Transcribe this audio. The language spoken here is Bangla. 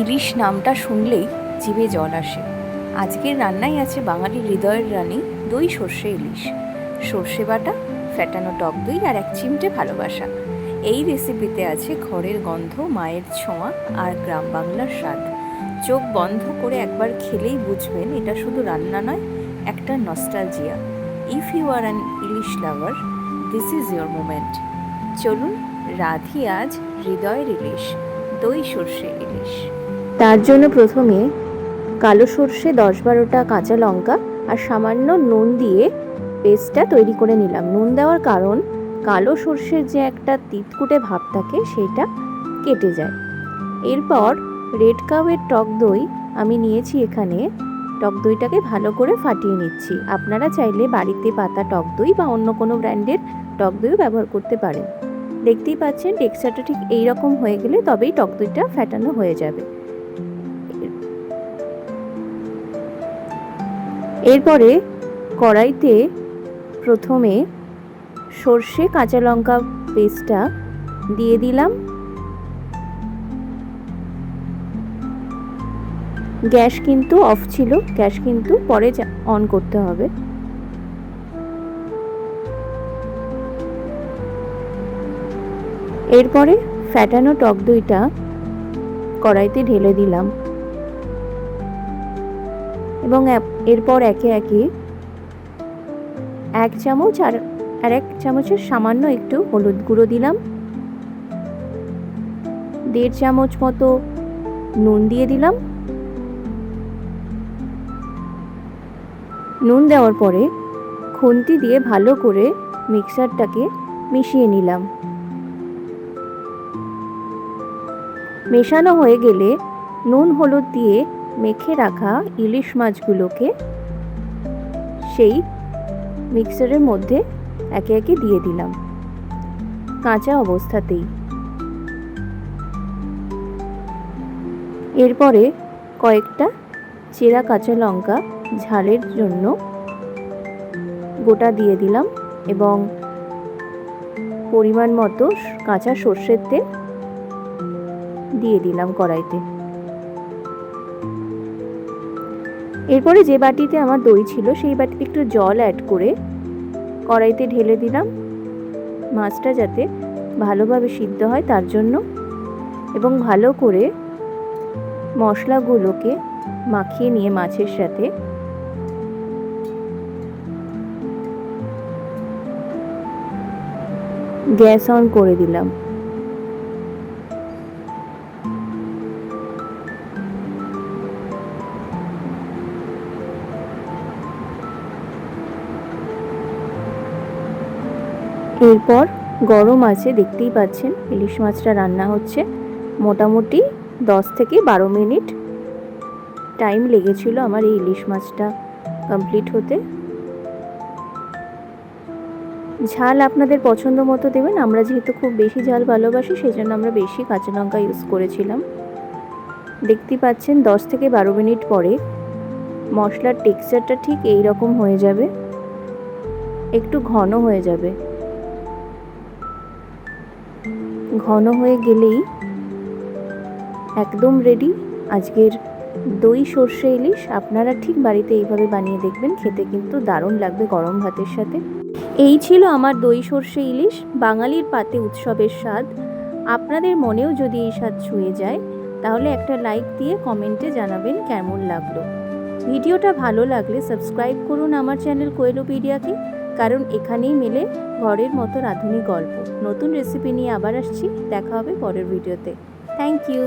ইলিশ নামটা শুনলেই জিভে জল আসে। আজকের রান্নাই আছে বাঙালি হৃদয়ের রানী দই সর্ষে ইলিশ। সর্ষে বাটা ফ্যাটানো টক দই আর এক চিমটে ভালোবাসা। এই রেসিপিতে আছে ঘরের গন্ধ, মায়ের ছোঁয়া আর গ্রাম বাংলার স্বাদ। চোখ বন্ধ করে একবার খেলেই বুঝবেন এটা শুধু রান্না নয়, একটা nostalgia if you are an ilish lover this is your moment চলুন, রাধি আজ হৃদয়ের ইলিশ, দই সর্ষে ইলিশ। তার জন্য প্রথমে কালো সর্ষে, দশ বারোটা কাঁচা লঙ্কা আর সামান্য নুন দিয়ে পেস্টটা তৈরি করে নিলাম। নুন দেওয়ার কারণ কালো সর্ষের যে একটা তিতকুটে ভাব থাকে সেটা কেটে যায়। এরপর রেড কাউয়ের টক দই আমি নিয়েছি এখানে। টক দইটাকে ভালো করে ফাটিয়ে নিচ্ছি। আপনারা চাইলে বাড়িতে পাতা টক দই বা অন্য কোনো ব্র্যান্ডের টক দইও ব্যবহার করতে পারেন। দেখতেই পাচ্ছেন, টেক্সচারটা ঠিক এই রকম হয়ে গেলে তবেই টক দইটা ফ্যাটানো হয়ে যাবে। এরপরে কড়াইতে প্রথমে সর্ষে, কাঁচা লঙ্কা পেস্টটা দিয়ে দিলাম। গ্যাস কিন্তু অফ ছিল, গ্যাস কিন্তু পরে অন করতে হবে। এরপরে ফ্যাটানো টক দইটা কড়াইতে ঢেলে দিলাম। এবং এরপর একে একে এক চামচ আর আর এক চামচের সামান্য একটু হলুদ গুঁড়ো দিলাম। দেড় চামচ মতো নুন দিয়ে দিলাম। নুন দেওয়ার পরে খুন্তি দিয়ে ভালো করে মিক্সারটাকে মিশিয়ে নিলাম। মেশানো হয়ে গেলে নুন, হলুদ দিয়ে মেখে রাখা ইলিশ মাছগুলোকে সেই মিক্সারের মধ্যে একে একে দিয়ে দিলাম। কাঁচা অবস্থাতেই। এরপরে কয়েকটা চেরা কাঁচা লঙ্কা ঝালের জন্য গোটা দিয়ে দিলাম এবং পরিমাণ মতো কাঁচা সর্ষের তেল দিয়ে দিলাম কড়াইতে। এরপরে যে বাটিতে আমার দই ছিল, সেই বাটিতে একটু জল অ্যাড করে কড়াইতে ঢেলে দিলাম। মাছটা যাতে ভালোভাবে সিদ্ধ হয় তার জন্য। এবং ভালো করে মশলাগুলোকে মাখিয়ে নিয়ে মাছের সাথে। গ্যাস অন করে দিলাম। এরপর গরম আছে, দেখতেই পাচ্ছেন। ইলিশ মাছটা রান্না হচ্ছে। মোটামুটি দশ থেকে বারো মিনিট টাইম লেগেছিল আমার এই ইলিশ মাছটা কমপ্লিট হতে। ঝাল আপনাদের পছন্দ মতো দেবেন, আমরা যেহেতু খুব বেশি ঝাল ভালোবাসি সেই জন্য আমরা বেশি কাঁচা লঙ্কা ইউজ করেছিলাম। দেখতেই পাচ্ছেন, দশ থেকে বারো মিনিট পরে মশলার টেক্সচারটা ঠিক এই রকম হয়ে যাবে। একটু ঘন হয়ে যাবে। ঘন হয়ে গেলেই একদম রেডি আজকের দই, সর্ষে, ইলিশ আপনারা ঠিক বাড়িতে এইভাবে বানিয়ে দেখবেন, খেতে কিন্তু দারুণ লাগবে গরম ভাতের সাথে। এই ছিল আমার দই, সর্ষে, ইলিশ, বাঙালির পাতে উৎসবের স্বাদ। আপনাদের মনেও যদি এই স্বাদ ছুঁয়ে যায়, তাহলে একটা লাইক দিয়ে কমেন্টে জানাবেন কেমন লাগল। ভিডিওটা ভালো লাগলে সাবস্ক্রাইব করুন আমার চ্যানেল কোয়েলোপিডিয়াকে। কারণ এখানেই মেলে ঘরের মতো রাঁধুনি গল্প। নতুন রেসিপি নিয়ে আবার আসছি, দেখা হবে পরের ভিডিওতে থ্যাংক ইউ